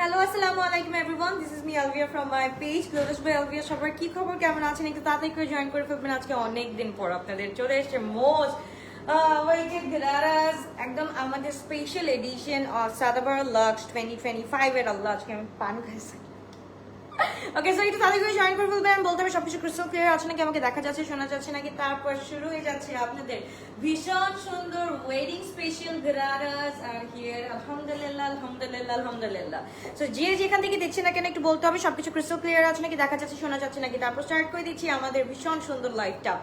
Hello আসসালামু আলাইকুম everyone this is me Alvia from my page lotus by Alvia সবার কি খবর, কেমন আছেন? একটু তাড়াতাড়ি করে জয়েন করে ফেলবেন। আজকে অনেক দিন পর আপনাদের চলে এসেছে ওই যে গ্লারাস একদম আমাদের স্পেশাল এডিশন অফ সাদাবার লাক্স টোয়েন্টি টোয়েন্টি ফাইভ এর আল্লাহ, আজকে আমি পান খাইছি ওকে সো একটু জয়েন করে বলতে হবে সবকিছু ক্রিস্টাল ক্লিয়ার আছে নাকি, আমাকে দেখা যাচ্ছে, শোনা যাচ্ছে নাকি, তারপর শুরু হয়ে যাচ্ছে আপনাদের ভীষণ সুন্দর ওয়েডিং স্পেশাল ঘরারাস আর হিয়ার আলহামদুলিল্লাহ আলহামদুলিল্লাহ আলহামদুলিল্লাহ। সো যে যেখান থেকে দেখছে না কেন, একটু বলতে হবে সবকিছু ক্রিস্টাল ক্লিয়ার আছে নাকি, দেখা যাচ্ছে, শোনা যাচ্ছে নাকি, তারপর স্টার্ট করে দিচ্ছি আমাদের ভীষণ সুন্দর লাইফটা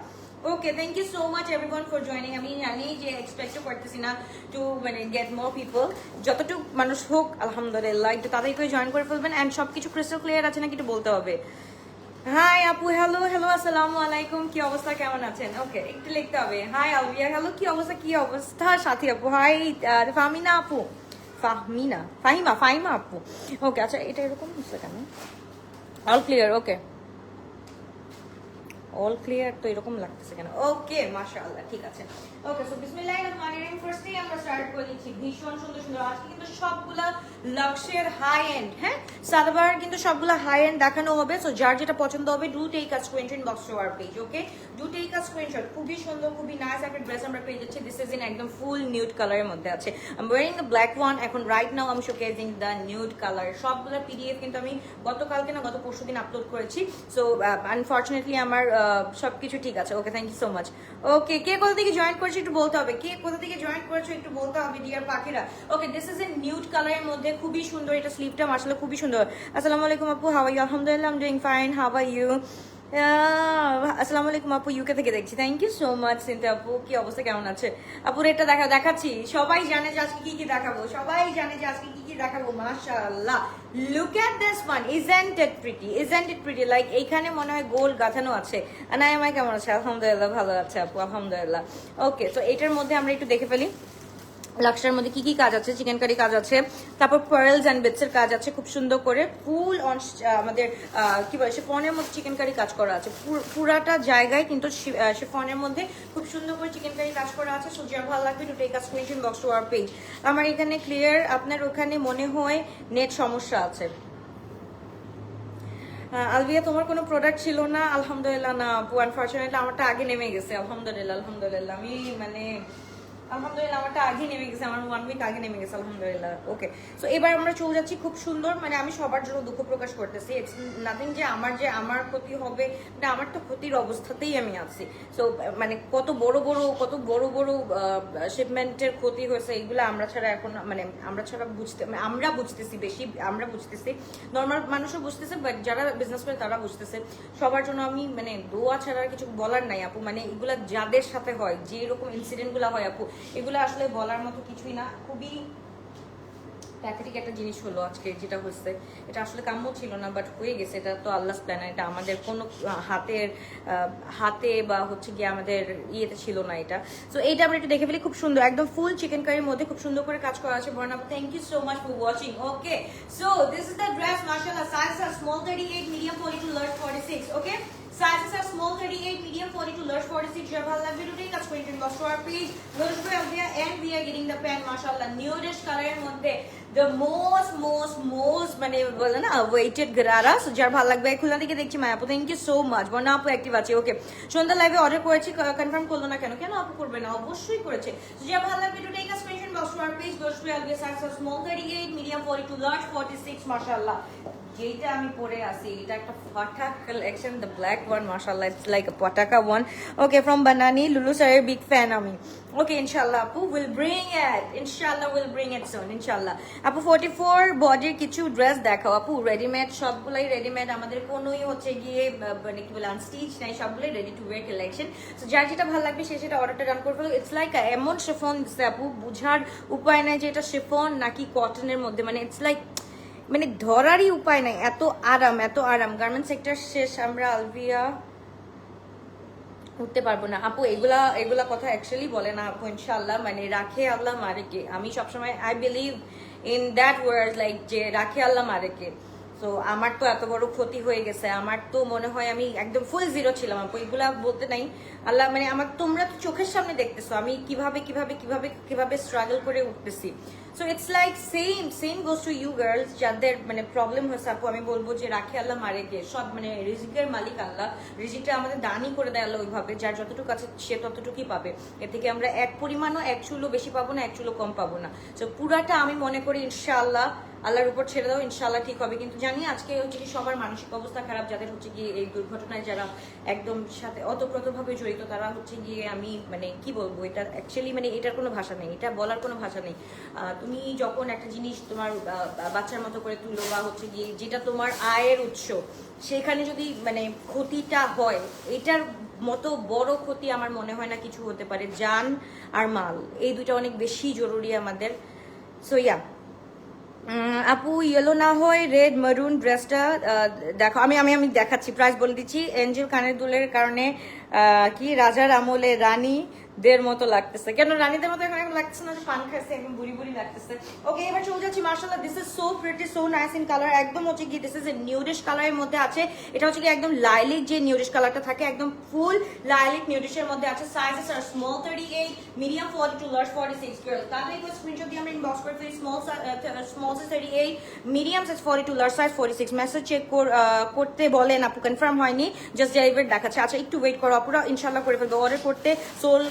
okay thank you so much everyone for joining আমি জানি যে এক্সপেক্টও করতেছি না টু মানে গেট মোর পিপল যতটুকু মানুষ হোক, আলহামদুলিল্লাহ, একটু তাড়াতাড়ি করে জয়েন করে ফেলবেন অ্যান্ড সব কিছু ক্রিস্টাল ক্লিয়ার আছে নাকি একটু বলতে হবে। হাই আপু হ্যালো হ্যালো আসসালামু আলাইকুম, কি অবস্থা, কেমন আছেন? ওকে একটু লিখতে হবে। হাই আলবিয়া হ্যালো কি অবস্থা কি অবস্থা, সাথী আপু? হাই ফাহমিনা আপু? ফাহমিনা, ফাহিমা ফাহিমা আপু। ওকে আচ্ছা এটা এরকম হচ্ছে কেন all clear okay all clear তো এরকম লাগতেছে কেন? ওকে মাশাআল্লাহ ঠিক আছে। ওকে ভীষণ এন্ড হ্যাঁ? কিন্তু এন্ড দেখানো হবে যার যেটা পছন্দ হবে পেজ ওকে খুবই সুন্দর খুবই ড্রেস আমরা একদম ফুল মধ্যে আছে। ব্ল্যাক ওয়ান এখন রাইট নাও আমি শোকেজিং দ্য কালার পিডিএফ কিন্তু আমি গতকালকে না গত আপলোড করেছি সো আনফর্চুনেটলি আমার আহ, সবকিছু ঠিক আছে okay thank you so much okay কে কোথা থেকে জয়েন করেছে একটু বলতে হবে। কে কোথা থেকে জয়েন করেছ একটু বলতে হবে ডিয়ার পাখিরা। Okay this is a nude কালারের মধ্যে খুবই সুন্দর এটা স্লিপটা মার্শাল্লাহ খুবই সুন্দর। আসসালামু আলাইকুম আপু হাওয়াই আলহামদুলিল্লাহ I'm doing fine how are you আসসালামু আলাইকুম আপু ইউকে থেকে দেখছি। থ্যাংক ইউ সো মাচ সিনতে আপু, কি অবস্থা, কেমন আছে? আপুর এটা দেখা দেখাচ্ছি। সবাই জানে যে আজকে কি কি দেখাবো, সবাই জানে যে আজকে কি দেখাবো, মাশাআল্লাহ। Look at this one isn't it pretty isn't it pretty like এইখানে মনে হয় গোল গাঁথানো আছে। আনায়ামাই কেমন আছে? আলহামদুলিল্লাহ, ভালো আছে আপু, আলহামদুলিল্লাহ। ওকে তো এটার মধ্যে আমরা একটু দেখে ফেলি। লাক্সার মধ্যে কি কি কাজ আছে? চিকেন কারি কাজ আছে। তারপর পার্লস অ্যান্ড বেটসের কাজ আছে খুব সুন্দর করে। ফুল অন আমাদের কি বলে শিফনের মধ্যে চিকেন কারি কাজ করা আছে। পুরাটা জায়গায় কিন্তু শিফনের মধ্যে খুব সুন্দর করে চিকেন কারি কাজ করা আছে। সো যার ভালো লাগবে to take a screenshot box to our page আমার এখানে ক্লিয়ার আপনার ওখানে মনে হয় নেট সমস্যা আছে। আহ, আলবিয়া তোমার কোনো প্রোডাক্ট ছিল না? আলহামদুলিল্লাহ না আপু। আনফর্চুনেটলি আমারটা আগে নেমে গেছে। আলহামদুলিল্লাহ আলহামদুলিল্লাহ। আমি মানে আলহামদুলিল্লাহ, আমারটা আগে নেমে গেছে, আমার ওয়ান উইক আগে নেমে গেছে, আলহামদুলিল্লাহ ওকে সো এবার আমরা চলে যাচ্ছি, খুব সুন্দর মানে আমি সবার জন্য দুঃখ প্রকাশ করতেছি ইটস নাথিং যে আমার যে আমার ক্ষতি হবে, না, আমার তো ক্ষতির অবস্থাতেই আমি আছি। সো মানে কত বড় বড়, কত বড় বড় শিপমেন্টের ক্ষতি হয়েছে, এইগুলো আমরা ছাড়া এখন মানে আমরা ছাড়া বুঝতে মানে আমরা বুঝতেছি বেশি, আমরা বুঝতেছি। নর্মাল মানুষও বুঝতেছে বাট যারা বিজনেস করে তারা বুঝতেছে। সবার জন্য আমি মানে দোয়া ছাড়া কিছু বলার নাই, আপু। মানে এগুলা যাদের সাথে হয় যে এরকম ইনসিডেন্টগুলা হয়, আপু এগুলো আসলে বলার মতো কিছুই না। খুবই প্যাথেটিক একটা জিনিস হলো আজকে যেটা হচ্ছে এটা আসলে কাম্য ছিল না বাট হয়ে গেছে। এটা তো আল্লাহ প্ল্যান এটা আমাদের কোনো হাতের হাতে বা হচ্ছে গিয়ে আমাদের ইয়েতে ছিল না এটা। সো এইটা আমরা একটু দেখে ফেলি। খুব সুন্দর, একদম ফুল চিকেন কারির মধ্যে খুব সুন্দর করে কাজ করা আছে বর্ণা thank you so much for watching okay so this is the dress মাশাআল্লাহ। Size are small 38 medium 42 large 46 okay Sizes are small 38, medium 42, large 46. Your bhal লাগবে today কাজ করে দিন বস্ত্র আর piece Notice and we are getting the pen mashallah nudish color এর মধ্যে the most most most মানে বলে না ওয়েটেড গরারা সো যার ভালো লাগবে খুলনা থেকে দেখছি মায়া আপু thank you so much Barna আপু অ্যাক্টিভ আছে ওকে সন্ধ্যা লাইভে অর্ডার করেছি। কনফার্ম করল না কেন? কেন আপু করবে না? অবশ্যই করেছে। So, যার ভালো লাগবে to take a screenshot box to page Notice by Alvia size 38, medium 42, large 46 mashallah. যেটা আমি পরে আছি এটা একটা ফাটা কালেকশন দ্য ব্ল্যাক ওয়ান মাশাআল্লাহ it's like a পটাকা one okay from Banani Lulu স্যারের বিগ ফ্যান আমি। ওকে ইনশাআল্লাহ আপু উইল ব্রিং ইট ইনশাআল্লাহ উইল ব্রিং ইট সুন ইনশাআল্লাহ আপু 44 বডির কিছু ড্রেস দেখাও। আপু রেডিমেড সবগুলাই রেডিমেড আমাদের কোনোই হচ্ছে গিয়ে মানে কি বলে আনস্টিচ নাই সবগুলাই ready to wear collection so যার যেটা ভালো লাগবে সে সেটা অর্ডারটা ডান করে ফেলো ইটস লাইক এমন শিফন আপু বুঝার উপায় নাই যে এটা শেফন নাকি কটনের মধ্যে। মানে ইটস লাইক মানে ধরারই উপায় নাই। এত আরাম এত আরাম। গার্মেন্ট সেক্টর শেষ, আমরা আলভিয়া উঠতে পারব না। আপু, এগুলা এগুলা কথা অ্যাকচুয়ালি বলে না আপু ইনশাল্লাহ মানে রাখে আল্লাহ মারেকে। আমি সবসময় I believe in that word like যে রাখে আল্লাহ মারেকে। তো আমার তো এত বড় ক্ষতি হয়ে গেছে। আমার তো মনে হয় আমি একদম ফুল জিরো ছিলাম। আপু, এগুলা বলতে নাই। আল্লাহ মানে আমার তোমরা তো চোখের সামনে দেখতেছো। আমি কীভাবে কীভাবে কীভাবে কীভাবে স্ট্রাগল করে উঠতেছি। So it's like same same goes to you girls যাদের মানে প্রবলেম হয়েছে আপু আমি বলব যে রাখে আল্লাহ মারে গে সব মানে রিজিকের মালিক আল্লাহ। রিজিকটা আমাদের দানই করে দেয় আল্লাহ ওইভাবে। যার যতটুকু আছে সে ততটুকুই পাবে। এর থেকে আমরা এক পরিমাণও এক চুলো বেশি পাবো না এক চুলো কম পাবো না। সো পুরাটা আমি মনে করি ইনশাআল্লাহ আল্লাহর উপর ছেড়ে দাও ইনশাআল্লাহ ঠিক হবে। কিন্তু জানি আজকে হচ্ছে কি সবার মানসিক অবস্থা খারাপ। যাদের হচ্ছে গিয়ে এই দুর্ঘটনায় যারা একদম সাথে অতপ্রতভাবে জড়িত তারা হচ্ছে গিয়ে আমি মানে কি বলব এটা অ্যাকচুয়ালি মানে এটার কোনো ভাষা নেই। এটা বলার কোনো ভাষা নেই। আহ, তুমি যখন একটা জিনিস তোমার বাচ্চার মতো করে তুলো বা হচ্ছে গিয়ে যেটা তোমার আয়ের উৎস, সেখানে যদি মানে ক্ষতিটা হয়, এটার মতো বড় ক্ষতি আমার মনে হয় না কিছু হতে পারে জান আর মাল। এই দুইটা অনেক বেশি জরুরি আমাদের। সো ইয়া আপু ইয়েলো না হয় রেড মারুন ড্রেসটা দেখো, আমি আমি আমি দেখাচ্ছি প্রাইস বলে দিচ্ছি। এঞ্জেল কানের দুলের কারণে কি? রাজার আমলে রানী দের মতো লাগতেছে। কেন রানীদের মতো এখন লাগতেছে না যে পান খাইছে একদম বুড়ি বুড়ি লাগতেছে। ওকে এবার চলে যাচ্ছি মার্শাল্লাহ this is so pretty so nice in colour একদম হচ্ছে কি দিস ইজ নিউডিশ কালারের মধ্যে আছে। এটা হচ্ছে কি একদম লাইলিক যে নিউডিশ কালারটা থাকে, একদম ফুল লাইলিক নিউডিশের মধ্যে আছে। Sizes are small thirty eight medium forty two large forty six girl তাহলে একটু স্ক্রিনশট দিয়ে আমরা ইনবক্স করে ফেলি। Small small size thirty eight medium size forty two large size forty six message check করতে বলেন, আপু কনফার্ম হয়নি। জাস্ট ডেলিভার দেখাচ্ছে। আচ্ছা একটু ওয়েট করো, আপুরা ইনশাল্লাহ করে ফেলব। অর্ডার করতে সোল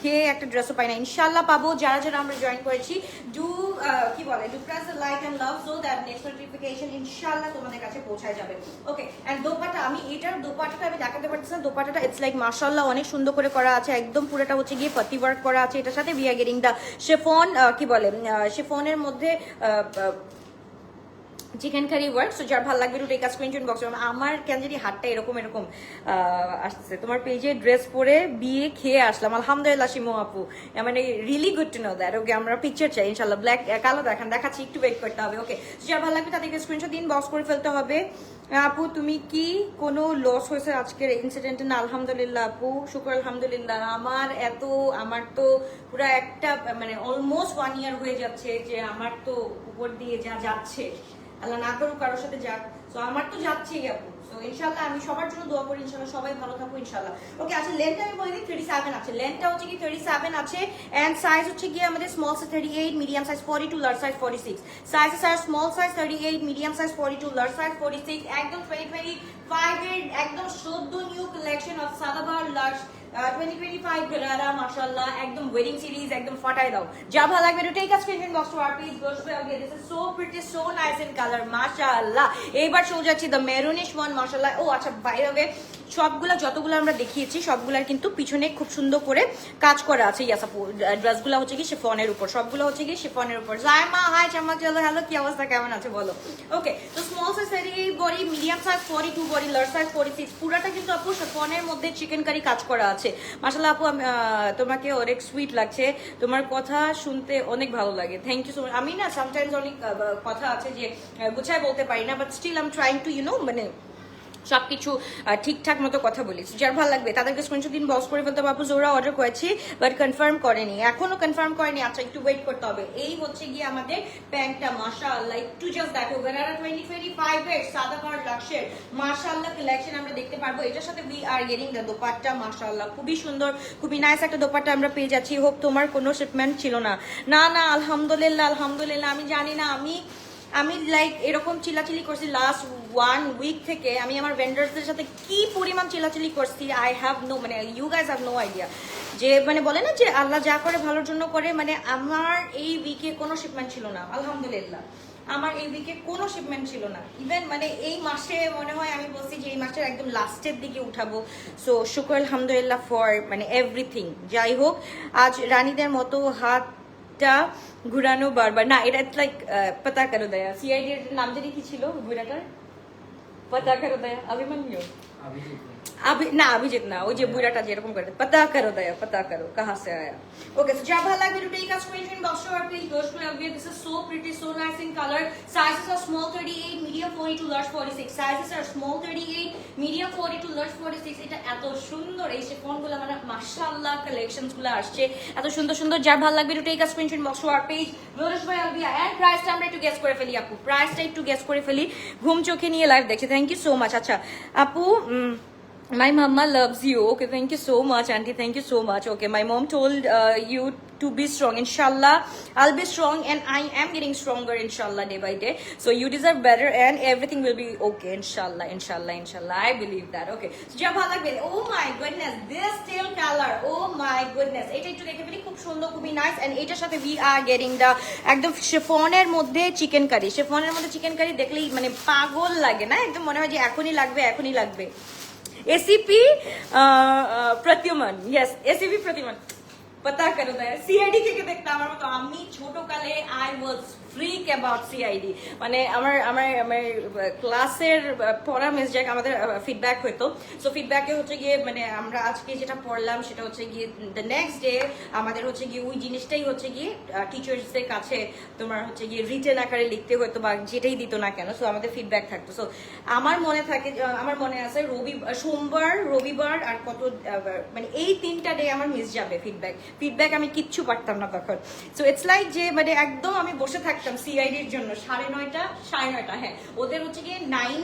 খেয়ে একটা ড্রেসও পাই না। ইনশাল্লাহ পাবো। যারা যারা আমরা জয়েন করেছি ডু কি বলে? Do press like and love so that next notification ইনশাল্লাহ তোমাদের কাছে পৌঁছায় যাবে। ওকে অ্যান্ড দোপাটা, আমি এটার দোপাটাটা আমি দেখাতে পারতেছি না। দোপাটাটা ইটস লাইক মাশাল্লাহ অনেক সুন্দর করে করা আছে। একদম পুরোটা হচ্ছে গিয়ে পাতি ওয়ার্ক করা আছে। এটার সাথে we are getting the chiffon কি বলে? শেফনের মধ্যে চিকেন কারি ওয়ার্ক সো যার ভালো লাগবে একটু টেকা স্ক্রিনশট বক্স আমার কেন জানি হাতটা এরকম এরকম আসতেছে। তোমার পেজে ড্রেস পরে বিয়ে খেয়ে আসলাম। আলহামদুলিল্লাহ, শিমু আপু। মানে really good to know that okay আমরা পিকচার চাই ইনশাল্লাহ ব্ল্যাক কালো দেখান, দেখাচ্ছি, একটু ওয়েট করতে হবে ওকে যার ভালো লাগবে তাদেরকে স্ক্রিনশট দিন বক্স করে ফেলতে হবে। আপু, তুমি কি কোনো লস হয়েছে আজকের ইনসিডেন্টে না, আলহামদুলিল্লাহ, আপু। শুক্র, আলহামদুলিল্লাহ। আমার এত, আমার তো পুরো একটা মানে অলমোস্ট ওয়ান ইয়ার হয়ে যাচ্ছে যে আমার তো উপর দিয়ে যা যাচ্ছে। আল্লাহ না করুক কারোর সাথে যাক। তো আমার তো যাচ্ছেই আপু তো ইনশাল্লাহ আমি সবার জন্য দোয়া করি ইনশাল্লাহ সবাই ভালো থাকব ইনশাল্লাহ ওকে আচ্ছা লেন্থটা আমি বলে থার্টি সেভেন আছে। লেন্থটা হচ্ছে কি থার্টি সেভেন আছে অ্যান্ড সাইজ হচ্ছে গিয়ে আমাদের small size thirty eight medium size forty two large size forty six size are small size thirty eight medium size forty two large size forty six একদম twenty twenty five এর একদম সদ্য new collection of Sadabahar large twenty twenty five gharara মাশাল্লাহ একদম wedding series একদম ফাটাই দাও। যা ভালো লাগবে একটু take a screenshot box to our please to okay this is so pretty so nice in colour মাশাল্লাহ এইবার চলে যাচ্ছি দ্য মেরুনিশ ওয়ান মাশাল্লাহ ও আচ্ছা বাইরে সবগুলা, যতগুলো আমরা দেখিয়েছি, সবগুলার কিন্তু পিছনে খুব সুন্দর করে কাজ করা আছে ইয়াস আপু ড্রেসগুলো হচ্ছে কি শিফনের উপর। সবগুলো হচ্ছে কি শিফনের উপর। জায়মা হাই চামক চলো হ্যালো, কি অবস্থা? কেমন আছে বলো? ওকে তো small size body medium size forty two body large size forty six পুরাটা কিন্তু আপু শিফনের মধ্যে চিকেন কারি কাজ করা আছে। মাসাল্লাহ আপু তোমাকে অনেক সুইট লাগছে। তোমার কথা শুনতে অনেক ভালো লাগে। থ্যাংক ইউ সো মাচ আমি না সামটাইমস অনেক কথা আছে যে গুছায় বলতে পারি না but still I'm trying to you know মানে সবকিছু ঠিকঠাক মতো কথা বলেছি। যার ভালো লাগবে, তাদেরকে স্ক্রিনশট দিন বক্স করে ফেলতে বাপু জোরা অর্ডার করেছি বাট কনফার্ম করেনি। এখনও কনফার্ম করেনি। আচ্ছা একটু ওয়েট করতে হবে। এই হচ্ছে গিয়ে আমাদের প্যান্টটা, মাশাআল্লাহ। একটু জাস্ট দেখো গারারা টোয়েন্টি টোয়েন্টি ফাইভ এর সাদা পাওয়ার লাক্সের মাশাআল্লাহ কালেকশন আমরা দেখতে পারব। এটার সাথে we are getting the dupatta, মাশাআল্লাহ। খুবই সুন্দর, খুবই নাইস একটা দোপাট্টা আমরা পেয়ে যাচ্ছি। হোপ তোমার কোনো শিপমেন্ট ছিল না। না না, আলহামদুলিল্লাহ আলহামদুলিল্লাহ, আমি জানি না, আমি আমি লাইক এরকম চিলাচিলি করছি লাস্ট ওয়ান উইক থেকে। আমি আমার ভেন্ডার্সদের সাথে কি পরিমাণ চিলাচিলি করছি আই হ্যাভ নো মানে you guys have no idea যে মানে বলে না যে, আল্লাহ যা করে ভালোর জন্য করে মানে আমার এই উইকে কোনো শিপমেন্ট ছিল না, আলহামদুলিল্লাহ। আমার এই উইকে কোনো শিপমেন্ট ছিল না। ইভেন মানে এই মাসে মনে হয় আমি বলছি যে, এই মাসের একদম লাস্টের দিকে উঠাবো। সো শুক্র আলহামদুলিল্লাহ ফর মানে এভরিথিং যাই হোক, আজ রানীদের মতো হাত টা ঘুরানো বারবার। না, এটা লাইক পাতা করো দয়া সিআইডি এর নাম জানি কি ছিল ঘুরাটার? পাতা করো দয়া অভিমন্যু अभी ना अभिजीत ना वो जो बुराटा যেরকম করে पता करो दया पता करो कहाँ से आया okay so jab like to take a screenshot box or please go to LV this is so pretty so nice in color sizes are small 38 medium 42 large 46 sizes are small 38 medium forty two large forty six এটা এত সুন্দর এই ফোনগুলো মানে মাশাআল্লাহ collections গুলো আসছে এত সুন্দর সুন্দর যার ভালো লাগবে একটু take a screenshot box to our page notice by আলবিয়া and প্রাইসটা আমরা একটু গেস করে ফেলি আপু প্রাইসটা একটু গেস করে ফেলি ঘুম চোখে নিয়ে লাইভ দেখছি থ্যাংক ইউ সো মাচ আচ্ছা আপু Mm. My mama loves you. Okay, thank you so much, auntie. Thank you so much. Okay, my mom told uh, you to be strong. Inshallah, I'll be strong, and I am getting stronger. Inshallah, day by day. So you deserve better, and everything will be okay. Inshallah, inshallah, inshallah. I believe that. Okay. So Oh my goodness, this tail color. Oh my goodness. এটা একটু দেখে ফেলি খুব সুন্দর খুবই nice and এটার সাথে we are getting দা একদম শিফনের মধ্যে চিকেন কারি শিফনের মধ্যে চিকেন কারি দেখলেই মানে পাগল লাগে না একদম মনে হয় যে এখনই লাগবে এখনই লাগবে ACP Pradyuman yes ACP Pradyuman पता करो दया সিআইডি থেকে দেখতে আমার মতো আমি ছোট কালে I was freak about CID মানে আমার আমার আমার ক্লাসের পড়া মিস যাক আমাদের ফিডব্যাক হতো সো ফিডব্যাকে হচ্ছে গিয়ে মানে আমরা আজকে যেটা পড়লাম, সেটা হচ্ছে গিয়ে দ্য নেক্সট ডে আমাদের হচ্ছে গিয়ে ওই জিনিসটাই হচ্ছে গিয়ে টিচার্সদের কাছে তোমার হচ্ছে গিয়ে রিটেন আকারে লিখতে হতো বা যেটাই দিত না কেন। সো আমাদের ফিডব্যাক থাকতো। সো আমার মনে থাকে আমার মনে আছে রবি সোমবার, রবিবার আর কত মানে এই তিনটা ডে আমার মিস যাবে ফিডব্যাক ফিডব্যাক আমি কিচ্ছু পারতাম না তখন। সো ইটস লাইক যে মানে একদম আমি বসে থাকতাম সিআইডির জন্য সাড়ে নয়টা সাড়ে নয়টা হ্যাঁ। ওদের হচ্ছে গিয়ে নাইন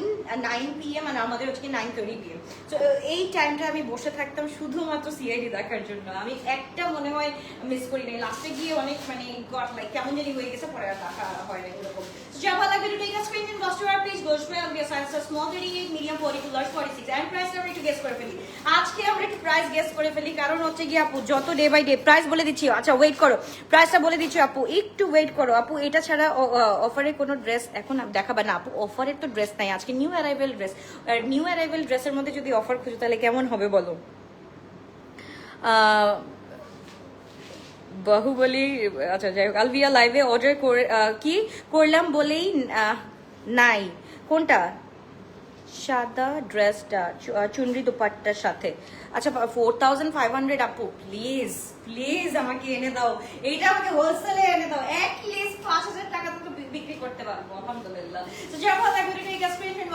নাইন পিএম আর আমাদের হচ্ছে গিয়ে নাইন থার্টি পিএম সো এই টাইমটা আমি বসে থাকতাম শুধুমাত্র সিআইডি দেখার জন্য। আমি একটা মনে হয় মিস করি নাই। লাস্টে গিয়ে অনেক মানে গট লাইক কেমন জানি হয়ে গেছে পরে আর দেখা হয় না এরকম যা ভালো লাগবে to take a screenshot, goes to our page, goes to our via size, so small 38, medium 42, large 46, আমরা একটু করে ফেলি। আজকে আমরা একটু প্রাইস করে ফেলি কারণ হচ্ছে গিয়ে আপু যত ডে বাই ডে প্রাইস বলে আচ্ছা ওয়েট করো। প্রাইসটা বলে দিচ্ছি আপু একটু ওয়েট করো। আপু এটা ছাড়া অফারে কোনো ড্রেস এখন দেখাবে না। আপু অফারের তো ড্রেস নাই। আজকে নিউ অ্যারাইভেল ড্রেস আর নিউ অ্যারাইভেল ড্রেসের মধ্যে যদি অফার খুঁজো, তাহলে কেমন হবে বলো? বাহুবলী আচ্ছা যাই হোক, আলভিয়া লাইভে অর্ডার করে কি? করলাম বলেই নাই। কোনটা? সাদা ড্রেসটা চুনরি দুপাট্টার সাথে। আচ্ছা ফোর থাউজেন্ড ফাইভ হান্ড্রেড আপু প্লিজ প্লিজ আমাকে এনে দাও। এইটা আমাকে হোলসেলে এনে দাও। এক লিস্ট পাঁচ হাজার টাকা তো বি- বিক্রি করতে পারব, আলহামদুলিল্লাহ। তো যারা ভালো লাগবে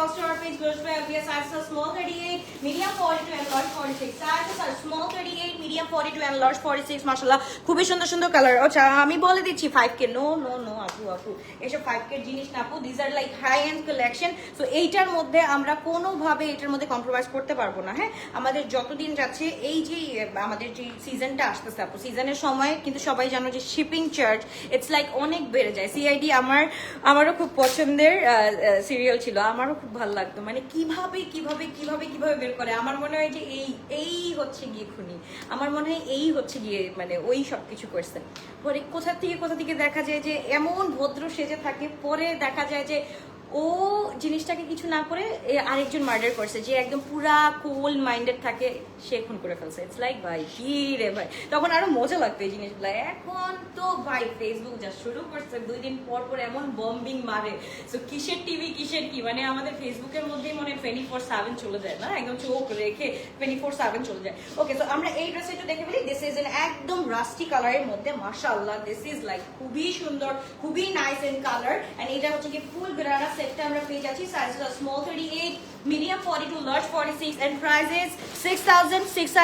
box to our page goes to LBS sizes are small 38 medium 42 and large 46 sizes are small 38 medium 42 and large 46 মাশাআল্লাহ খুবই সুন্দর সুন্দর কালার আচ্ছা আমি বলে দিচ্ছি 5k নো নো নো আপু আপু, এসব 5k এর জিনিস না, আপু this are like high end collection so এইটার মধ্যে আমরা কোনোভাবে এটার মধ্যে কম্প্রোমাইজ করতে পারব না হ্যাঁ? আমাদের যতদিন যাচ্ছে, এই যে, আমাদের যে সিজনটা আসতেছে, আপু সিজনের সময় কিন্তু সবাই জানো যে শিপিং চার্জ ইটস লাইক অনেক বেড়ে যায়। সিআইডি আমার আমারও খুব পছন্দের সিরিয়াল ছিল। আমারও খুব ভালো লাগতো। মানে কীভাবে কীভাবে কীভাবে কীভাবে বের করে? আমার মনে হয় যে এই এই হচ্ছে গিয়ে খুনি। আমার মনে হয় এই হচ্ছে গিয়ে মানে ওই সব কিছু করছে। পরে কোথা থেকে কোথা থেকে দেখা যায় যে এমন ভদ্র সেজে থাকে, পরে দেখা যায় যে ও জিনিসটাকে কিছু না করে আরেকজন মার্ডার করছে, যে একদম পুরা কুল মাইন্ডেড থাকে, সে খুন করে ফেলছে। ইটস লাইক ভাই, কি রে ভাই? তখন আরও মজা লাগতো এই জিনিসগুলো। এখন তো ভাই ফেসবুক যা শুরু করছে, দুই দিন পর পর এমন বম্বিং মারে। সো কিসের টিভি কিসের কি? মানে আমাদের ফেসবুকের মধ্যেই মনে টোয়েন্টি ফোর সেভেন চলে যায়, না? একদম চোখ রেখে টোয়েন্টি ফোর সেভেন চলে যায়। ওকে তো আমরা এই ড্রেস একটু দেখে ফেলি। দিস ইজ এন একদম রাস্টি কালারের মধ্যে, মাশাআল্লাহ দিস ইজ লাইক খুবই সুন্দর, খুবই নাইস ইন কালার এন্ড এটা হচ্ছে কি ফুল গরারা সেটটা আমরা পেয়ে যাচ্ছি size small thirty eight medium forty two large forty six and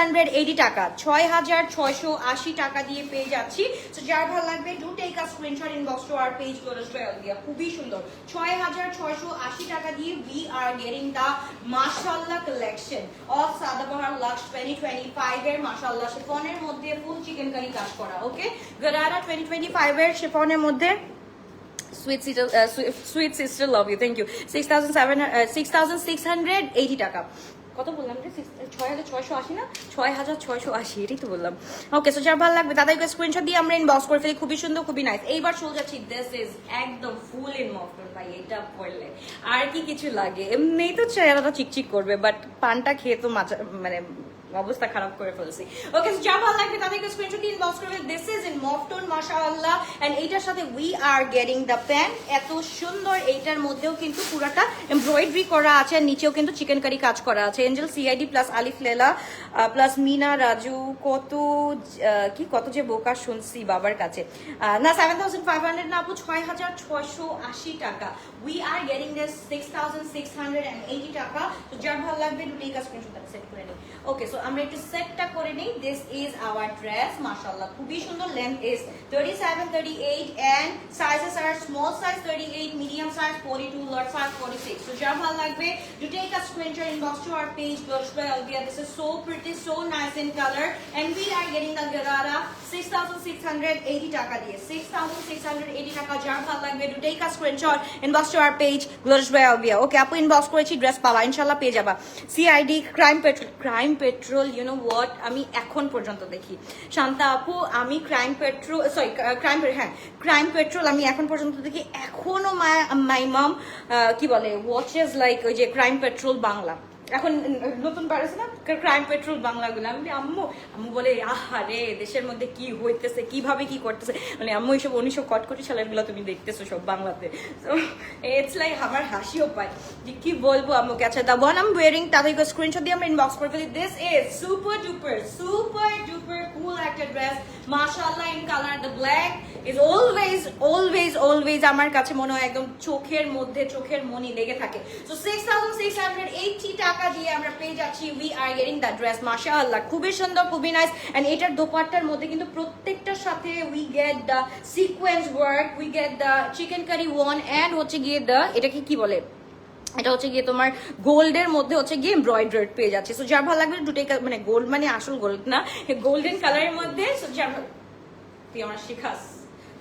hundred eighty টাকা। ছয় হাজার ছয়শো আশি টাকা দিয়ে পেয়ে যাচ্ছি তো যার ভালো লাগবে do take a screenshot inbox to our page goals দিয়া খুবই সুন্দর। ছয় হাজার ছয়শো আশি টাকা দিয়ে উই আর গেটিং দা মাশাল্লাহ collection of Sadabahar luxe twenty twenty five এর মাশাল্লাহ শিফনের মধ্যে ফুল চিকেন কারি কাজ করা okay gharara twenty twenty five এর শিফনের মধ্যে sweet sweet sister love you thank you six thousand seven six thousand six hundred eighty টাকা। কত বললাম রে? ছয় হাজার ছয়শো আশি না? ছয় হাজার ছয়শো আশি, এটাই তো বললাম। ওকে সো যার ভালো লাগবে স্ক্রিনশট দিয়ে আমরা খুবই সুন্দর, খুবই এইবার চলে যাচ্ছি দিস ইজ একদম ফুল ইন ভাই, এটা পড়লে আর কি কিছু লাগে? এমনিই তো চেহারাটা চিকচিক করবে বাট পানটা খেয়ে তো মানে অবস্থা খারাপ করে ফেলছি। ওকে যা ভালো লাগবে তাদেরকে স্ক্রিনশট দিয়ে ইনবক্স করবে দিস ইজ ইন মফটন মাশাআল্লাহ। এন্ড এইটার সাথে we are getting the pant এত সুন্দর এইটার মধ্যেও কিন্তু পুরাটা এমব্রয়ডারি করা আছে। আর নিচেও কিন্তু চিকেন কারি কাজ করা আছে। এঞ্জেল সিআইডি প্লাস আলিফ লেলা প্লাস মিনা রাজু কত কি, কত যে বোকা শুনছি বাবার কাছে। না সেভেন থাউজেন্ড ফাইভ হান্ড্রেড না আপু, ছয় হাজার ছয়শো আশি টাকা। We are getting this six thousand six hundred and eighty টাকা। তো যার ভালো লাগবে একটু টেক স্ক্রিনশট সেট করে নিই ওকে সো আমরা একটু সেটটা করে নিই দিস ইজ আওয়ার ড্রেস মাশাআল্লাহ খুবই সুন্দর length is thirty seven thirty eight and sizes are small size thirty eight medium size forty two large size forty six তো লাগবে to take a screenshot inbox to our page Blush by Alvia. This is so pretty, so nice in color. And we are getting the Garara 6,680 টাকা দিয়ে 6,680 টাকা যার ভালো লাগবে to take a screenshot inbox to our page Blush by Alvia. Okay, আপু inbox করেছি dress পাবা ইনশাল্লাহ পেয়ে যাবা CID crime patrol crime patrol you know what আমি এখন পর্যন্ত দেখি। শান্তা আপু, আমি ক্রাইম পেট্রোল সরি ক্রাইম হ্যাঁ ক্রাইম পেট্রোল আমি এখন পর্যন্ত দেখি। এখনও মাই মাম কি বলে ওয়াচেস লাইক ওই যে ক্রাইম পেট্রোল বাংলা। এখন নতুন বেরোছে না ক্রাইম পেট্রোল বাংলাগুলো। আমি আম্মু আম্মু বলে, আহা রে, দেশের মধ্যে কি হইতেছে, কীভাবে কি করতেছে? মানে আম্মু এইসব উনিশশো কটকটি সালেরগুলো তুমি দেখতেছো সব বাংলাতে। ইটস লাইক আমার হাসিও পায়। যে কি বলব আম্মু আচ্ছা দা ওয়ান আম ওয়েরিং তাদেরকে স্ক্রিনশট দিয়ে আমরা ইনবক্স করে ফেলি। This is super duper super duper cool একটা ড্রেস মাশাআল্লাহ in colour the black is always always always আমার কাছে মনে হয় একদম চোখের মধ্যে, চোখের মনি লেগে থাকে। So six thousand six hundred eighty টাকা দিয়ে আমরা পেয়ে যাচ্ছি। We are getting the dress মাশাআল্লাহ খুবই সুন্দর, খুবই নাইস এন্ড এটার দোপাট্টার মধ্যে কিন্তু প্রত্যেকটার সাথে we get the sequence work we get the chikankari one and হচ্ছে গিয়ে দ্য এটাকে কি বলে? এটা হচ্ছে গিয়ে তোমার গোল্ডের মধ্যে হচ্ছে গিয়ে এমব্রয়ডার্ড পেয়ে যাচ্ছে। সো যার ভালো লাগবে দুটোই মানে গোল্ড মানে আসল গোল্ড না গোল্ডেন কালারের মধ্যে সো যার তুই আমার শিখাস।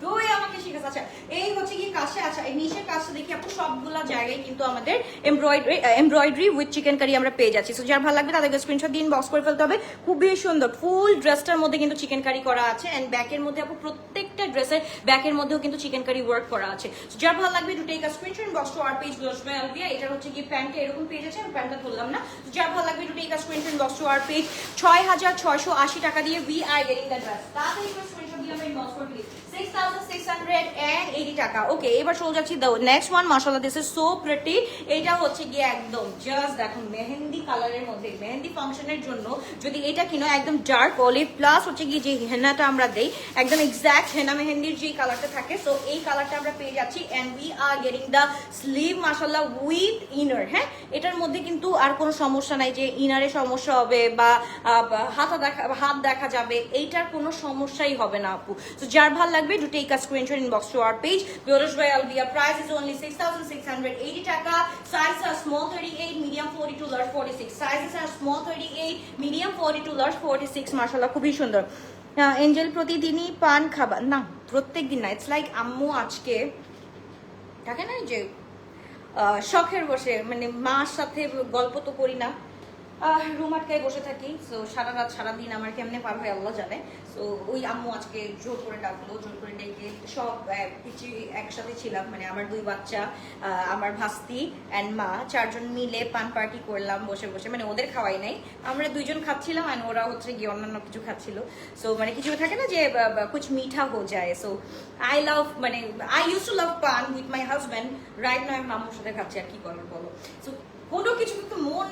তুই আমাকে শিখাস আচ্ছা এই হচ্ছে কি কাছে আচ্ছা এই নিচের কাজটা দেখি আপু, সবগুলা জায়গায় কিন্তু আমাদের embroidery embroidery with chikankari আমরা পেয়ে যাচ্ছি। সো যার ভালো লাগবে তাদেরকে স্ক্রিনশট দিয়ে বক্স করে ফেলতে হবে। খুবই সুন্দর ফুল ড্রেসটার মধ্যে কিন্তু চিকেন কারি করা আছে। এন্ড ব্যাকের মধ্যে আপু, প্রত্যেকটা ড্রেসের ব্যাকের মধ্যেও কিন্তু চিকেন কারি ওয়ার্ক করা আছে। So, যার ভালো লাগবে to take a screenshot box to our page glows by Alvia এটা হচ্ছে কি প্যান্টটা এরকম পেজ আছে, আমি প্যান্টটা ধরলাম না। যার ভালো লাগবে to take a screenshot box to our page ছয় হাজার ছয়শো আশি টাকা দিয়ে we are getting the dress তাড়াতাড়ি করে স্ক্রিনশট দিয়ে আমরা ইনবক্স করে এই কালারটা আমরা পেয়ে যাচ্ছি আর গেটিং উইথ ইনার হ্যাঁ? এটার মধ্যে কিন্তু আর কোনো সমস্যা নাই যে ইনারে সমস্যা হবে বা দেখা, হাত দেখা যাবে, এইটার কোনো সমস্যাই হবে না আপু। তো যার ভালো লাগবে to take a screenshot inbox to our page বিওরস by Alvia price is only 6680 টাকা। Size are small 38 medium 42 large 46 sizes are small 38 medium 42 large 46 মাশাআল্লাহ, খুবই সুন্দর। এঞ্জেল প্রতিদিনই পান, খাবার। না, প্রত্যেক দিন না ইটস লাইক আম্মু আজকে থাকে না যে শখের বসে মানে মার সাথে গল্প তো করি না। রুম আটকায় বসে থাকি। সো সারা রাত, সারা দিন আমার কেমনে পার হয় আল্লাহ জানে। সো ওই আম্মু আজকে জোর করে ডাকলো, জোর করে ডেকে সব কিছু একসাথে ছিলাম। মানে আমার দুই বাচ্চা আমার ভাস্তি অ্যান্ড মা, চারজন মিলে পান পার্টি করলাম বসে বসে। মানে ওদের খাওয়াই নাই। আমরা দুইজন খাচ্ছিলাম অ্যান্ড ওরা হচ্ছে গিয়ে অন্যান্য কিছু খাচ্ছিল। সো মানে কিছু থাকে না যে কুছ মিঠা হো যায়। সো আই লাভ মানে আই ইউজ টু লাভ পান উইথ মাই হাজব্যান্ড রাইট না আমি মামুর সাথে খাচ্ছি। আর কি করব বলো? সো কোনো কিছু কিন্তু মন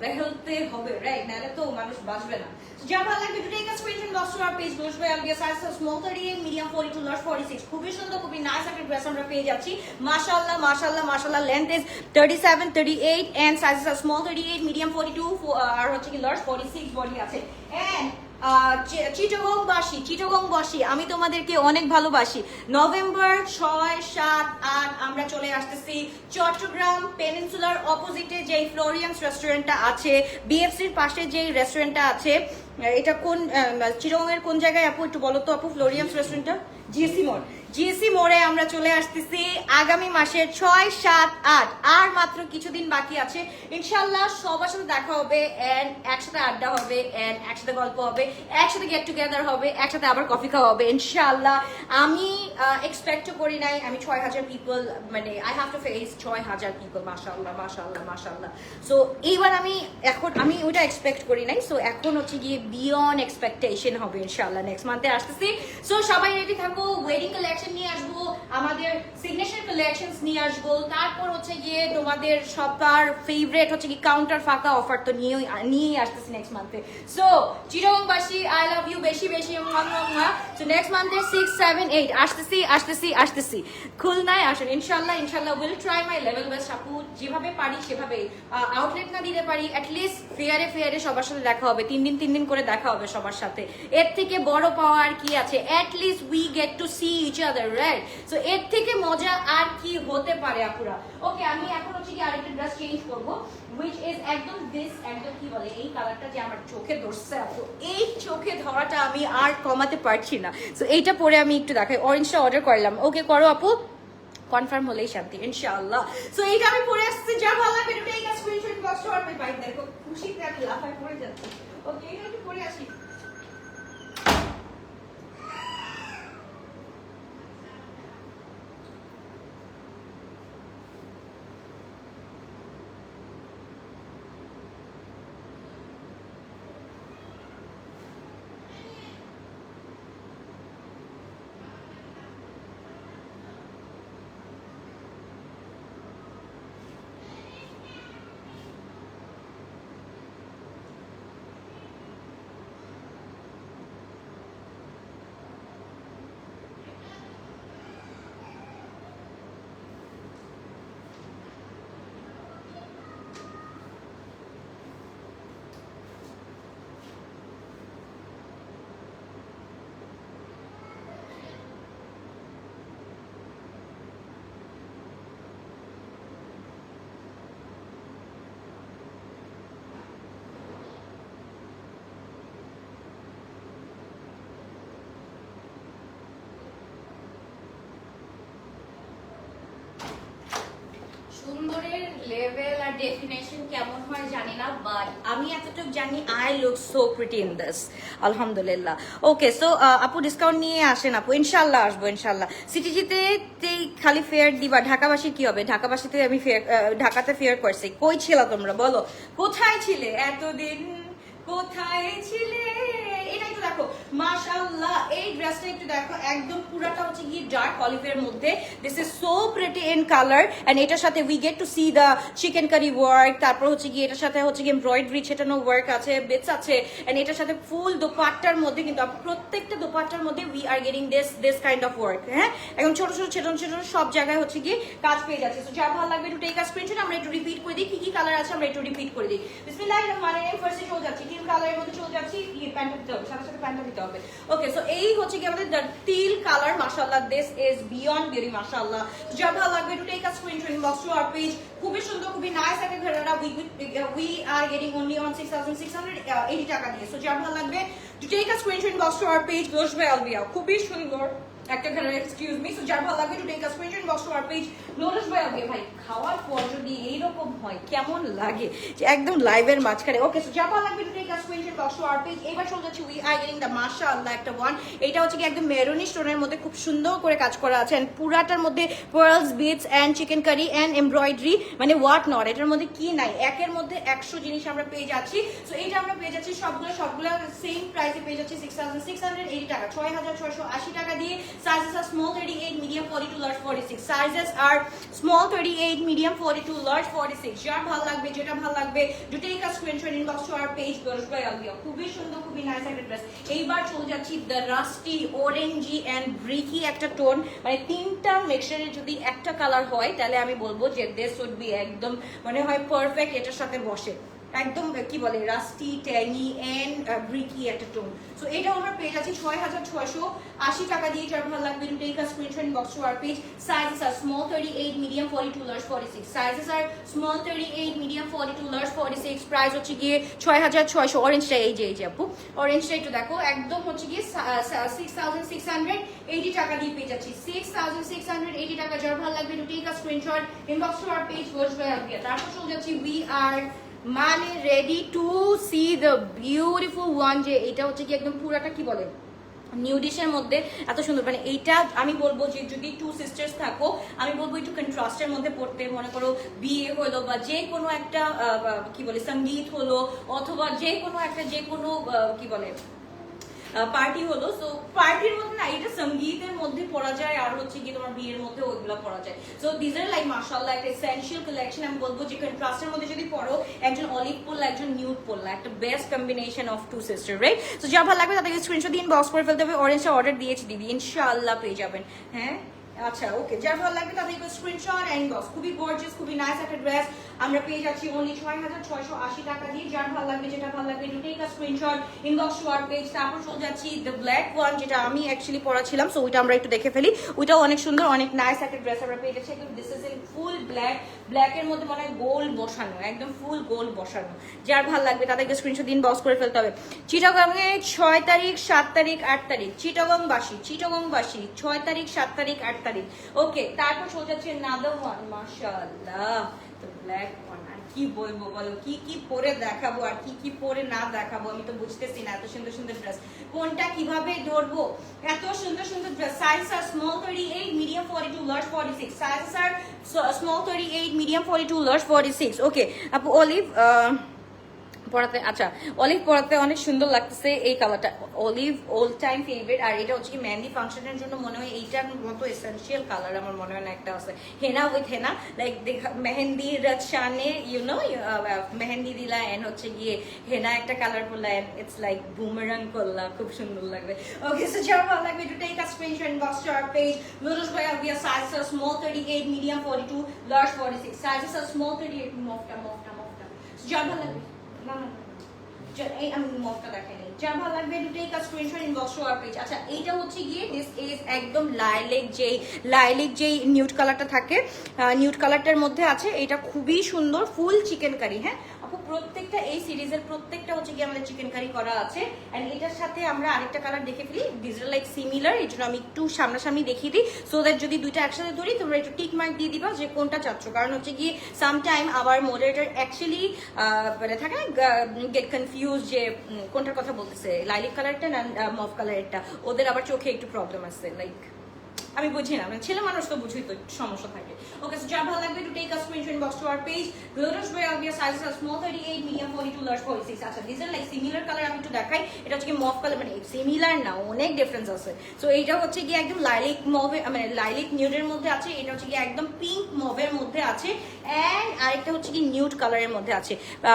বেহেলতে হবে রাইট নাহলে তো মানুষ বাঁচবে না। যা ভালো লাগবে to take a screenshot box to our page বসবে আর Albia size small 38 medium 42 large 46 খুবই সুন্দর, খুবই নাইস একটা ড্রেস আমরা পেয়ে যাচ্ছি। মাশাআল্লাহ মাশাআল্লাহ মাশাআল্লাহ length is 37 38 and sizes are small 38 medium 42 two আর হচ্ছে কি লার্জ 46 বডি আছে। এন্ড চিটগংবাসী চিটগংবাসী আমি তোমাদেরকে অনেক ভালোবাসি। নভেম্বর ছয়, সাত, আট, আমরা চলে আসতেছি চট্টগ্রাম পেনিনসুলার অপোজিটে যেই ফ্লোরিয়ান্স রেস্টুরেন্টটা আছে, বিএফসির পাশে যেই রেস্টুরেন্টটা আছে। এটা কোন চিটগং এর কোন জায়গায় আপু, একটু বলো তো আপু, ফ্লোরিয়ান্স রেস্টুরেন্টটা? জিএসি মোড় জিএসি মোড়ে আমরা চলে আসতেছি আগামী মাসের ছয়, সাত, আট। আর মাত্র কিছুদিন বাকি আছে। ইনশাল্লাহ সবার সাথে দেখা হবে এন্ড একসাথে আড্ডা হবে এন্ড একসাথে গল্প হবে, একসাথে গেট টুগেদার হবে, একসাথে আবার কফি খাওয়া হবে, ইনশাল্লাহ। আমি এক্সপেক্ট করি নাই, আমি ছয় হাজার পিপল মানে আই হ্যাভ টু ফেস ছয় হাজার পিপল মাশাল্লাহ মাশাল্লাহ মাশাল্লাহ। সো এইবার আমি এখন, আমি ওইটা এক্সপেক্ট করি নাই সো এখন হচ্ছে গিয়ে বিয়ন্ড এক্সপেক্টেশন হবে, ইনশাল্লাহ নেক্সট মান্থে আসতেছি। সো সবাই রেডি থাকব ওয়েডিং কালেকশন নিয়ে আসব, আমাদের সিগনেচার কালেকশনস নিয়ে আসব। তারপর হচ্ছে গিয়ে তোমাদের সবার ফেভারিট হচ্ছে কি কাউন্টার ফাঁকা অফার তো নিয়ে নিয়েই আসতেছি নেক্সট মান্থে সো চিরংবাসী আই লাভ ইউ বেশি বেশি সো নেক্সট মান্থে সিক্স সেভেন এইট আসতেছি আসতেছি আসতেছি। খুলনায় আসুন ইনশাল্লাহ ইনশাল্লাহ will try my level best আপু যেভাবে পারি সেভাবে আউটলেট না দিতে পারি অ্যাটলিস্ট ফেয়ারে ফেয়ারে সবার সাথে দেখা হবে, তিন দিন তিন দিন করে দেখা হবে সবার সাথে। এর থেকে বড় পাওয়া আর কি আছে? At least we get to see each other right so এর থেকে মজা আর কি হতে পারে আপুরা? ওকে আমি এখন হচ্ছে কি আরেকটা ড্রেস চেঞ্জ করব, which is একদম দিস একদম কি বলে, এই কালারটা যে আমার চোখে ধরছে তো এই চোখে ধরাটা আমি আর কমাতে পারছি না। সো এইটা পরে আমি একটু দেখাই। অরেঞ্জটা অর্ডার করলাম। ওকে করো আপু। কনফার্ম হলেই শান্তি, ইনশাআল্লাহ। সো এইটা আমি পরে আসছি। যা ভালো লাগবে, এটা আ স্ক্রিনশট বক্স আর বাইক দেখো। খুশিতে আমি লাফায় পড়ে যাচ্ছি। ওকে এটা পরে আসি। লেভেল আর ডেফিনেশন কেমন হয় জানি না বাট আমি এতটুকু জানি I look so pretty in this আলহামদুলিল্লাহ। ওকে সো আপু ডিসকাউন্ট নিয়ে আসেন আপু। ইনশাল্লাহ আসব ইনশাল্লাহ সিটিজিতে খালি ফেয়ার দিবা, ঢাকাবাসী কি হবে? ঢাকাবাসীতে আমি ফেয়ার ঢাকাতে ফেয়ার করছি। কই ছিল তোমরা? বলো। কোথায় ছিলে এতদিন? কোথায় ছিলে? দেখো, মাশাআল্লাহ, এই ড্রেসটা একটু দেখো, একদম পুরাটা হচ্ছে গিয়ে ডার্ক অলিভের মধ্যে। This is so pretty in colour and এটার সাথে we get to see the chikankari work তারপর হচ্ছে গিয়ে এটার সাথে হচ্ছে গিয়ে এমব্রয়ডারি ছেটানো ওয়ার্ক আছে বেটস আছে এন্ড এটার সাথে ফুল দোপাট্টার মধ্যে কিন্তু প্রত্যেকটা দোপাট্টার মধ্যে we are getting this this kind of work হ্যাঁ? এখন ছোট ছোট, ছেটানো ছেটানো সব জায়গায় হচ্ছে গিয়ে কাজ পেয়ে যাচ্ছে। তো যা ভালো লাগবে একটু টেক আ স্ক্রিনশট আমরা একটু রিপিট করে দিই, কি কি কালার আছে আমরা একটু রিপিট করে দিই। বিসমিল্লাহির রহমানির রহিম ফার্স্টে চলে যাচ্ছি। তিন কালারের মধ্যে চলে লাগবে খুবই সুন্দর, খুবই নাইস একটা gharara we we are getting only on 6680 টাকা দিয়ে। খুবই সুন্দর। একটা ঘরে এক্সকিউজ মি সো যার ভালো লাগবে to take a screenshot inbox to our page notice by Albia ভাই, খাওয়ার পর যদি এইরকম হয়, কেমন লাগে? যে একদম লাইভের মাঝখানে। ওকে সো যার ভালো লাগবে to take a screenshot inbox to our page এবার চলে যাচ্ছে উই আর গেটিং দ্য মাশাআল্লাহ একটা ওয়ান এটা হচ্ছে কি একদম মেরুনি স্টোনের মধ্যে খুব সুন্দর করে কাজ করা আছে। এন্ড পুরাটার মধ্যে pearls beads and chikankari and embroidery মানে হোয়াট নট এটার মধ্যে কি নাই? একের মধ্যে একশো জিনিস আমরা পেয়ে যাচ্ছি। সো এইটা আমরা পেয়ে যাচ্ছি সবগুলো সবগুলো সেম প্রাইসে পেয়ে যাচ্ছি six thousand six hundred eighty টাকা। ছয় হাজার ছয়শো আশি টাকা দিয়ে forty two large forty six sizes আর small thirty eight medium forty two large forty six যার ভালো লাগবে, যেটা ভালো লাগবে do take a screenshot inbox to our page goes by আলবিয়া খুবই সুন্দর, খুবই নাইস একটা ড্রেস এইবার চলে যাচ্ছি the rusty orangey and bricky একটা টোন মানে তিনটা মিক্সচারের যদি একটা কালার হয়, তাহলে আমি বলব যে দিস উড বি একদম মানে হয় পারফেক্ট এটার সাথে বসে। একদম, কি বলে রাস্টি ট্যাঙ্গি এন্ড ব্রিকি একটা টোন সো এটা আমরা পেয়ে যাচ্ছি ছয় হাজার ছয়শো আশি টাকা দিয়ে। যার ভালো লাগবে to take a screenshot box to our page sizes are small thirty eight medium forty two large forty six sizes are small thirty eight medium forty two large forty six price হচ্ছে গিয়ে ছয় হাজার ছয়শো অরেঞ্জটা এই যে এই যে আপু। অরেঞ্জটা একটু দেখো, একদম হচ্ছে গিয়ে six thousand six hundred eighty টাকা দিয়ে পেয়ে যাচ্ছি। Six thousand six hundred eighty টাকা। যার ভালো লাগবে to take a screenshot inbox to our page goes by তারপর চলে যাচ্ছি উই আর মানে ready to see the beautiful one যে এটা হচ্ছে কি একদম পুরাটা কি বলে? নিউডিশের মধ্যে এত সুন্দর। মানে এইটা আমি বলব যে যদি টু সিস্টার্স থাকো, আমি বলব একটু কন্ট্রাস্টের মধ্যে পড়তে। মনে করো বিয়ে হলো বা যে কোনো একটা কি বলে, সংগীত হলো অথবা যে কোনো একটা, যে কোনো কি বলে পার্টি হলো। সো পার্টির মধ্যে না এটা সঙ্গীতের মধ্যে পড়া যায়, আর হচ্ছে কি তোমার বিয়ের মধ্যে ওইগুলো পড়া যায়। সো দিজ আর লাইক মার্শাল্লাহ একটা এসেন্সিয়াল কালেকশন আমি বলব যে কন্ট্রাস্টের মধ্যে যদি পড়ো, একজন অলিভ পড়লা একজন নিউড পড়লা একটা best combination of two sister right so যা ভালো লাগবে তাদেরকে স্ক্রিনশট দিন বক্স করে ফেলতে হবে। অরেঞ্জটা অর্ডার দিয়েছি, দিদি। ইনশাআল্লাহ পেয়ে যাবেন। হ্যাঁ? আচ্ছা ওকে যার ভালো লাগবে তাদেরকে স্ক্রিনশট এন্ড বক্স খুবই গর্জিয়াস খুবই নাইস একটা ড্রেস আমরা পেয়ে যাচ্ছি অনলি ছয় হাজার ছয়শো আশি টাকা দিয়ে। যার ভালো লাগবে, যেটা ভালো লাগবে to take screenshot inbox to our page তারপর চলে যাচ্ছি দ্য ব্ল্যাক ওয়ান যেটা আমি অ্যাকচুয়ালি পড়াছিলাম সো ওইটা আমরা একটু দেখে ফেলি। ওইটাও অনেক সুন্দর, অনেক নাইস একটা ড্রেস আমরা পেয়ে যাচ্ছি। একদম this is in full black ব্ল্যাকের মধ্যে মনে হয় গোল বসানো, একদম ফুল গোল বসানো। যার ভালো লাগবে, তাদেরকে স্ক্রিনশট দিন বক্স করে ফেলতে হবে। চিটাগাংয়ে ছয় তারিখ, সাত তারিখ, আট তারিখ। চিটাগংবাসী চিটাগংবাসী, ছয় তারিখ, সাত তারিখ, আট তারিখ ওকে তারপর যাচ্ছে নাদার ওয়ান আর কি বলব বলো, কি কি পরে দেখাবো আর কি কি পরে না দেখাবো আমি তো বুঝতেছি না, এত সুন্দর সুন্দর ড্রেস কোনটা কীভাবে ধরবো? এত সুন্দর সুন্দর dress size are small thirty eight medium forty two large forty six size are small thirty eight medium forty two large forty six okay আপু অলিভ পড়াতে আচ্ছা অলিভ পড়াতে অনেক সুন্দর লাগতেছে এই কালারটা অলিভ ওল্ড টাইম ফেভারিট আর এটা হচ্ছে কি মেহেন্দি ফাংশনের জন্য মনে হয় এইটার মতো এসেন্সিয়াল কালার আমার মনে হয় না একটা আছে। হেনা উইথ হেনা লাইক দেখা, মেহেন্দি রচানে ইউ নো মেহেন্দি দিলা এন্ড হচ্ছে গিয়ে হেনা একটা কালার করলা এন্ড ইটস লাইক বুমেরাং করলা, খুব সুন্দর লাগবে। ওকে সো যারা ভালো লাগবে to take a screenshot inbox to our page লুরুস ভাই Abia size small 38 medium 42 large 46 sizes are small 38 মফটা মফটা মফটা যারা ভালো লাগবে। না। এই আমি নি লাগবে দুটোই take a screenshot inbox to page আচ্ছা এইটা হচ্ছে গিয়ে একদম লাইলেক যেই লাইলেক যেই নিউড কালারটা থাকে। নিউড কালারটার মধ্যে আছে। এটা খুবই সুন্দর ফুল চিকেন কারি হ্যাঁ? প্রত্যেকটা, এই সিরিজের প্রত্যেকটা হচ্ছে গিয়ে আমাদের চিকেন কারি করা আছে। এন্ড এটার সাথে আমরা আরেকটা কালার দেখে ফেলি। আর লাইক সিমিলার এই জন্য আমি একটু সামনাসামনি দেখিয়ে দিই। সো দ্যাট যদি দুইটা একসাথে ধরি, তোমরা একটু টিক মার্ক দিয়ে দিবা যে কোনটা চাচ্ছ। কারণ হচ্ছে গিয়ে সামটাইম আবার মডারেটার অ্যাকচুয়ালি মানে থাকে গেট কনফিউজ যে কোনটার কথা বলতেছে। লাইলিক কালারটা না মফ কালারটা ওদের আবার চোখে একটু প্রবলেম আছে লাইক আমি বুঝি না মানে ছেলে মানুষ তো বুঝি তো সমস্যা থাকে। ওকে সো যা ভালো লাগবে to take a screenshot box to our page glorious by obvious sizes are small 38 medium 42 large 46 আচ্ছা this are like similar colour আমি একটু দেখাই। এটা হচ্ছে কি মফ কালার মানে সিমিলার না, অনেক ডিফারেন্স আছে। সো এইটা হচ্ছে কি একদম লাইলিক মভে মানে লাইলিক নিউডের মধ্যে আছে, এটা হচ্ছে কি একদম পিঙ্ক মভের মধ্যে আছে। এন্ড আরেকটা হচ্ছে কি নিউড কালারের মধ্যে আছে।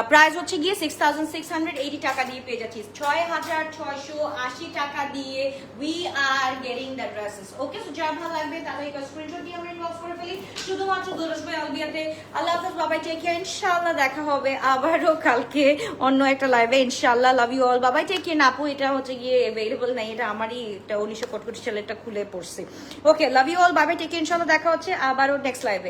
প্রাইস হচ্ছে গিয়ে 6680 টাকা দিয়ে পেয়ে যাচ্ছি 6680 টাকা দিয়ে we are getting the dresses okay so যা ভালো লাগবে শুধুমাত্র আল্লাহ বাবাই টেক কেয়ার ইনশাআল্লাহ দেখা হবে আবারও কালকে অন্য একটা লাইভে ইনশাআল্লাহ love you all bye bye take care আপু, এটা হচ্ছে গিয়ে অ্যাভেলেবল নাই, এটা আমারই একটা উনিশশো কটকটি সালে একটা খুলে পড়ছে। Okay love you all bye bye take care ইনশাআল্লাহ দেখা হচ্ছে আবারও নেক্সট লাইভে